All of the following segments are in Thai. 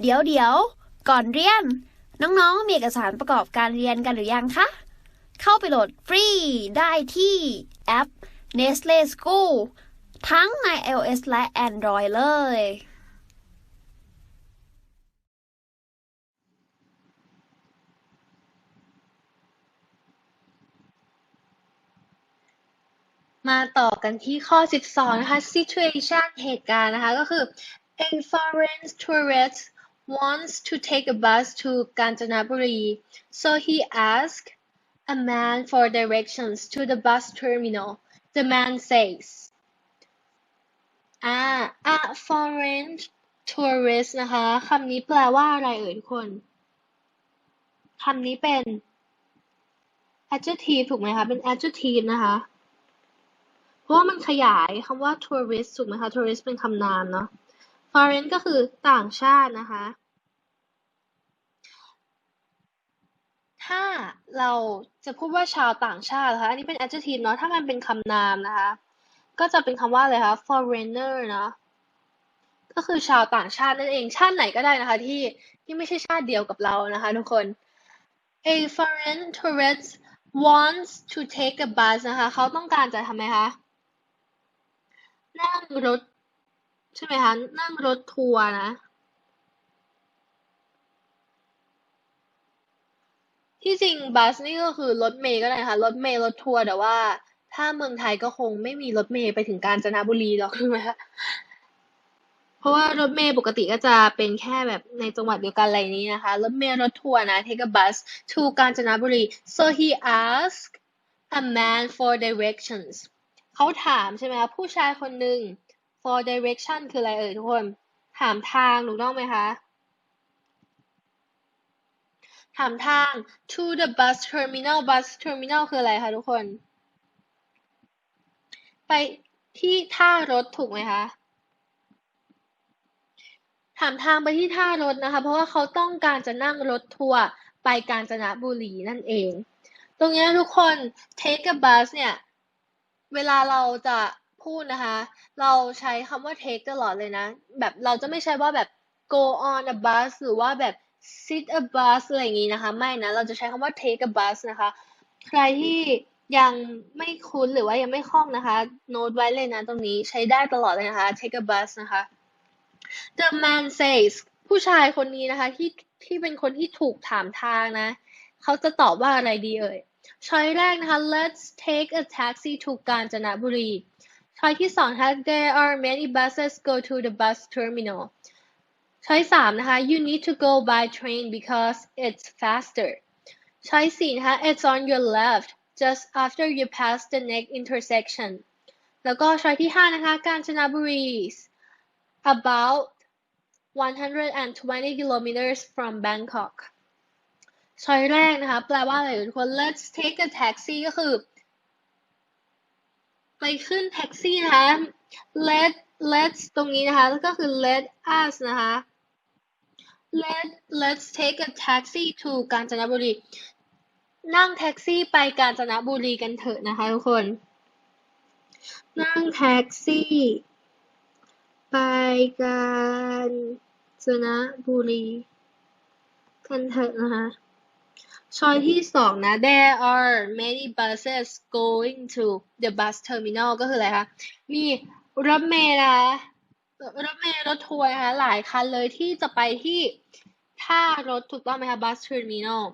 เดี๋ยวเดี๋ยวก่อนเรียน น้องๆ มีเอกสารประกอบการเรียนกันหรือยังคะ เข้าไปโหลดฟรีได้ที่แอป Nestle School ทั้งใน iOS และ Android เลย มาต่อกันที่ข้อ 12 นะคะ situation เหตุการณ์นะคะ ก็คือ a foreign tourist wants to take a bus to Kanchanaburi so he asked a man for directions to the bus terminal the man says อ่า a foreign tourist นะคะคำนี้แปลว่าอะไรเอ่ยทุกคนคำนี้เป็น adjective ถูกไหมคะ เป็น adjective นะคะ เพราะว่ามันขยายคำว่า tourist ถูกไหมคะ tourist เป็นคำนามเนาะ foreign ก็คือต่างชาตินะคะ ถ้าเราจะพูดว่าชาวต่างชาตินะคะอันนี้เป็น adjective เนาะถ้ามันเป็นคำนามนะคะ ก็จะเป็นคำว่าอะไรคะ foreigner เนาะก็คือชาวต่างชาตินั่นเองชาติไหนก็ได้นะคะ ที่ที่ไม่ใช่ชาติเดียวกับเรานะคะทุกคน a foreign tourist wants to take a bus นะคะเขาต้องการจะทำไมคะนั่งรถใช่ไหมคะนั่งรถทัวร์นะ ที่จริงบัสนี่ก็คือรถเมล์ก็ได้นะคะรถเมล์รถทัวร์แต่ว่า ถ้าเมืองไทยก็คงไม่มีรถเมล์ไปถึงกาญจนบุรีหรอกใช่ไหมคะเพราะว่ารถเมล์ปกติก็จะเป็นแค่แบบในจังหวัดเดียวกันอะไรนี้นะคะรถเมล์รถทัวร์นะ take a bus to กาญจนบุรี so he asked a man for directions เขาถามใช่ไหมคะผู้ชายคนหนึ่ง for direction คืออะไรเอ่ยทุกคน ถามทางถูกต้องไหมคะ ถามทาง to the bus terminal bus terminal คืออะไรคะทุกคน ไปที่ท่ารถถูกไหมคะ ถามทางไปที่ท่ารถนะคะ เพราะว่าเขาต้องการจะนั่งรถทัวร์ไปกาญจนบุรีนั่นเอง ตรงนี้ทุกคน take a bus เนี่ย เวลาเราจะพูดนะคะ เราใช้คำว่า take ตลอดเลยนะ แบบเราจะไม่ใช่ว่าแบบ go on a bus หรือว่าแบบ sit a bus อะไรอย่างนี้นะคะ ไม่นะ เราจะใช้คำว่า take a bus นะคะ ใครที่ยังไม่คุ้นหรือว่ายังไม่คล่องนะคะ โน้ตไว้เลยนะตรงนี้ใช้ได้ตลอดเลยนะคะ take a bus นะคะ the man says ผู้ชายคนนี้นะคะที่ที่เป็นคนที่ถูกถามทางนะ เขาจะตอบว่าอะไรดีเอ่ย ช้อยแรกนะคะ let's take a taxi to กาญจนบุรี ช้อยที่สองนะคะ there are many buses go to the bus terminal ช้อยสามนะคะ you need to go by train because it's faster ช้อยสี่นะคะ it's on your left just after you pass the next intersection แล้วก็ช้อยที่ห้านะคะ กาญจนบุรี about 120 kilometers from Bangkok ช้อยแรกนะคะ แปลว่าอะไรทุกคน let's take a taxi ก็คือ ไปขึ้นแท็กซี่นะคะ let let's ตรงนี้นะคะ แล้วก็คือ let us นะคะ let let's take a taxi to กาญจนบุรี นั่งแท็กซี่ไปกาญจนบุรีกันเถอะนะคะทุกคน นั่งแท็กซี่ ไปกาญจนบุรีกันเถอะนะคะช้อยที่สองนะ there are many buses going to the bus terminal ก็คืออะไรคะ มีรถเมล์นะคะ รถเมล์รถทัวร์นะคะหลายคันเลยที่จะไปที่ท่ารถถูกต้องไหมคะ bus terminal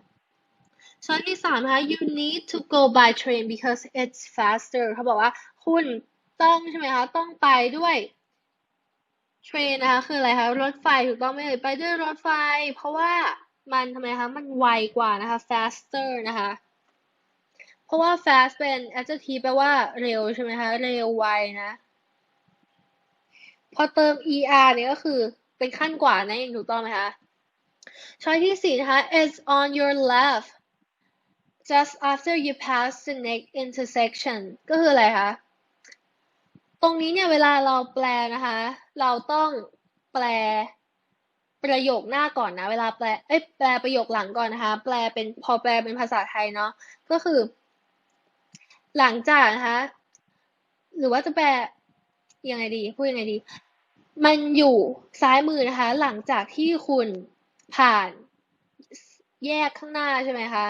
ช้อยที่สามนะคะ you need to go by train because it's faster เขาบอกว่าคุณต้องใช่ไหมคะต้องไปด้วยเทรนนะคะคืออะไรคะรถไฟถูกต้องไหมเอ่ยไปด้วยรถไฟ เพราะว่ามันทำไมคะมันไวกว่านะคะ faster นะคะเพราะว่า fast เป็น adjective แปลว่าเร็วใช่ไหมคะเร็วไวนะ พอเติม er เนี่ยก็คือเป็นขั้นกว่านั่นเองถูกต้องไหมคะ ช้อยที่สี่นะคะ it's on your left just after you pass the next intersection ก็คืออะไรคะ ตรงนี้เนี่ยเวลาเราแปลนะคะ เราต้องแปลประโยคหน้าก่อนนะ เวลาแปล เอ้ย แปลประโยคหลังก่อนนะคะ แปลเป็น พอแปลเป็นภาษาไทยเนาะ ก็คือ หลังจากนะคะ หรือว่าจะแปล ยังไงดีพูดยังไงดี มันอยู่ซ้ายมือนะคะ หลังจากที่คุณผ่านแยกข้างหน้าใช่ไหมคะ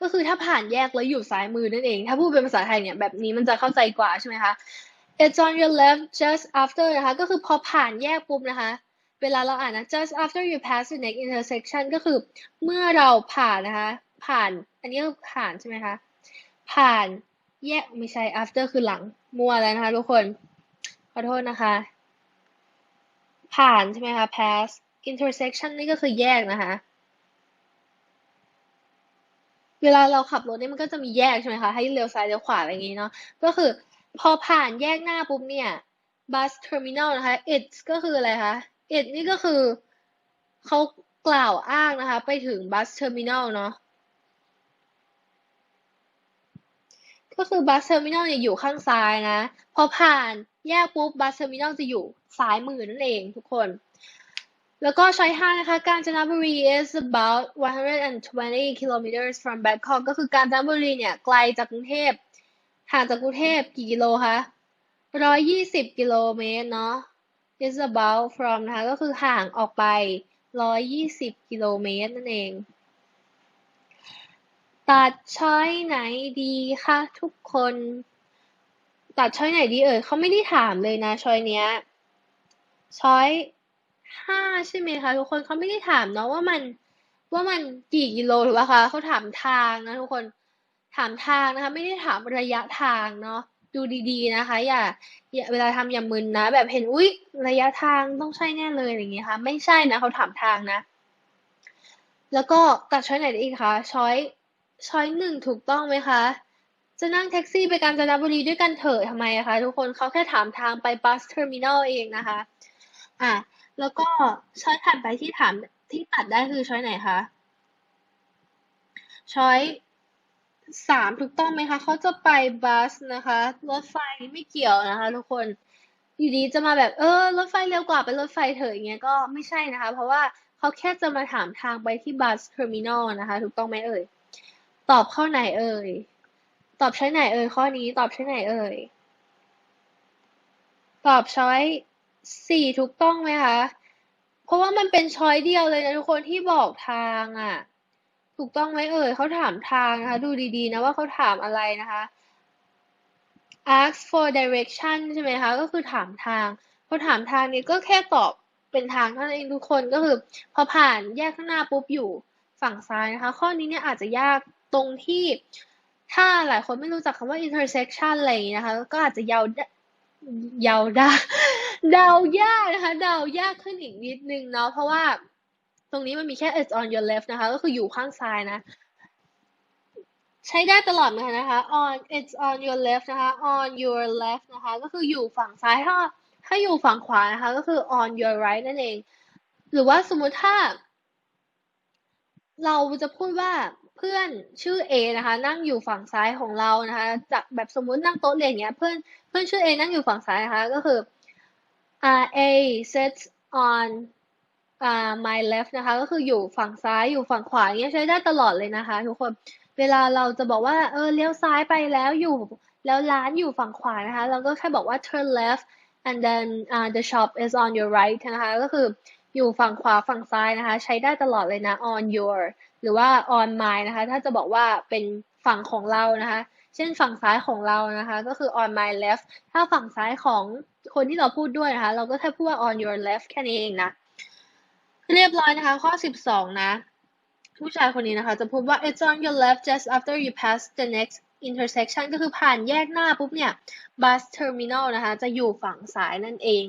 ก็คือถ้าผ่านแยกแล้วอยู่ซ้ายมือนั่นเอง ถ้าพูดเป็นภาษาไทยเนี่ยแบบนี้มันจะเข้าใจกว่าใช่ไหมคะ It's on your left just after นะคะ ก็คือพอผ่านแยกปุ๊บนะคะ เวลาเราอ่านนะ just after you pass the next intersection ก็คือเมื่อเราผ่านนะคะ ผ่าน อันนี้ผ่านใช่ไหมคะ ผ่าน แยกไม่ใช่ after คือหลัง มัวแล้วนะคะทุกคน ขอโทษนะคะ ผ่านใช่ไหมคะ pass intersection นี่ก็คือแยกนะคะ เวลาเราขับรถเนี่ยมันก็จะมีแยกใช่ไหมคะ ให้เลี้ยวซ้ายเลี้ยวขวาอะไรอย่างงี้เนาะ ก็คือพอผ่านแยกหน้าปุ๊บเนี่ย bus terminal นะคะ it ก็คืออะไรคะ it นี่ก็คือเขากล่าวอ้างนะคะ ไปถึง bus terminal เนาะ ก็คือ bus terminal เนี่ยอยู่ข้างซ้ายนะ พอผ่านแยกปุ๊บ bus terminal จะอยู่ซ้ายมือนั่นเองทุกคน แล้วก็ช้อยห้านะคะ กาญจนบุรี is about 120 kilometers from Bangkok ก็คือกาญจนบุรีเนี่ย ไกลจากกรุงเทพห่างจากกรุงเทพกี่กิโลคะ120กิโลเมตรเนาะ is about from นะคะ ก็คือห่างออกไป120กิโลเมตรนั่นเอง ตัดช้อยไหนดีคะทุกคน ตัดช้อยไหนดีเอ่ยเขาไม่ได้ถามเลยนะช้อยเนี้ยช้อยห้าใช่ไหมคะทุกคนเขาไม่ได้ถามเนาะว่ามันว่ามันกี่กิโลถูกป่ะคะเขาถามทางนะทุกคนถามทางนะคะ ไม่ได้ถามระยะทางเนาะดูดีๆนะคะ อย่าอย่าเวลาทำอย่ามึนนะ แบบเห็นอุ๊ยระยะทางต้องใช่แน่เลยอย่างเงี้ยค่ะไม่ใช่นะเขาถามทางนะ แล้วก็ตัดช้อยไหนด้อีกคะช้อย ช้อยหนึ่งถูกต้องไหมคะ จะนั่งแท็กซี่ไปกาญจนบุรีด้วยกันเถอะทำไมอะคะทุกคนเขาแค่ถามทางไปบัสเทอร์มินอลเองนะคะ อะ แล้วก็ช้อยถัดไปที่ถามที่ตัดได้คือช้อยไหนคะ ช้อยสามถูกต้องไหมคะเขาจะไปบัสนะคะ รถไฟไม่เกี่ยวนะคะทุกคนอยู่ดีจะมาแบบเออรถไฟเร็วกว่าไปรถไฟเถอะอย่างเงี้ยก็ไม่ใช่นะคะ เพราะว่าเขาแค่จะมาถามทางไปที่บัสเทอร์มินอลนะคะ ถูกต้องไหมเอ่ย ตอบข้อไหนเอ่ย ตอบช้อยไหนเอ่ยข้อนี้ตอบช้อยไหนเอ่ย ตอบช้อยสี่ถูกต้องไหมคะ เพราะว่ามันเป็นช้อยเดียวเลยนะทุกคนที่บอกทางอะ ถูกต้องไหมเอ่ยเขาถามทางนะคะ ดูดีๆนะว่าเขาถามอะไรนะคะ ask for direction ใช่ไหมคะ ก็คือถามทางพอถามทางนี้ก็แค่ตอบเป็นทางเท่านั้นเองทุกคนก็คือ พอผ่านแยกข้างหน้าปุ๊บอยู่ฝั่งซ้ายนะคะ ข้อนี้เนี่ยอาจจะยาก ตรงที่ถ้าหลายคนไม่รู้จักคำว่า intersection อะไรอย่างนี้นะคะ ก็อาจจะเยาวเยาวได้เดายากนะคะเดายากขึ้นอีกนิดนึงเนาะเพราะว่าตรงนี้มันมีแค่ it's on your left นะคะ ก็คืออยู่ข้างซ้ายนะ ใช้ได้ตลอดเหมือนกันนะคะ on it's on your left นะคะ on your left นะคะ ก็คืออยู่ฝั่งซ้ายถ้าถ้าอยู่ฝั่งขวานะคะ ก็คือ on your right นั่นเอง หรือว่าสมมุติถ้า เราจะพูดว่า เพื่อนชื่อ A นะคะ นั่งอยู่ฝั่งซ้ายของเรานะคะ จากแบบสมมุตินั่งโต๊ะเรียนเงี้ยเพื่อนเพื่อนชื่อ A นั่งอยู่ฝั่งซ้ายนะคะก็คือ uh, A sits on uh, my left นะคะ ก็คืออยู่ฝั่งซ้ายอยู่ฝั่งขวาเงี้ยใช้ได้ตลอดเลยนะคะ ทุกคนเวลาเราจะบอกว่าเออเลี้ยวซ้ายไปแล้วอยู่แล้วร้านอยู่ฝั่งขวานะคะ เราก็แค่บอกว่า turn left and then uh, the shop is on your right นะคะ ก็คืออยู่ฝั่งขวาฝั่งซ้ายนะคะ ใช้ได้ตลอดเลยนะ on your รือว่า on my นะคะ ถ้าจะบอกว่าเป็นฝั่งของเรานะคะ เช่นฝั่งซ้ายของเรานะคะ ก็คือ on my left ถ้าฝั่งซ้ายของคนที่เราพูดด้วยนะคะ เราก็แค่พูดว่า on your left แค่นี้เองนะ เรียบร้อยนะคะ ข้อ 12 นะ ผู้ชายคนนี้นะคะ จะพูดว่า it's on your left just after you pass the next intersection ก็คือผ่านแยกหน้าปุ๊บเนี่ย bus terminal นะคะ จะอยู่ฝั่งซ้ายนั่นเอง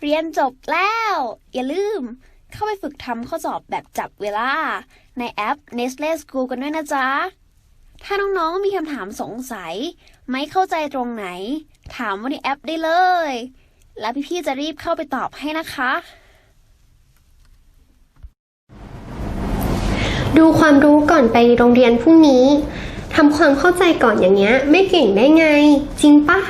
เรียนจบแล้ว อย่าลืม เข้าไปฝึกทำข้อสอบแบบจับเวลา ในแอป Nestle School กันด้วยนะจ๊ะ ถ้าน้องๆมีคำถามสงสัย ไม่เข้าใจตรงไหน ถามว่าในแอปได้เลย แล้วพี่ๆจะรีบเข้าไปตอบให้นะคะ ดูความรู้ก่อนไปโรงเรียนพรุ่งนี้ทำความเข้าใจก่อนอย่างเงี้ย ไม่เก่งได้ไง จริงปะ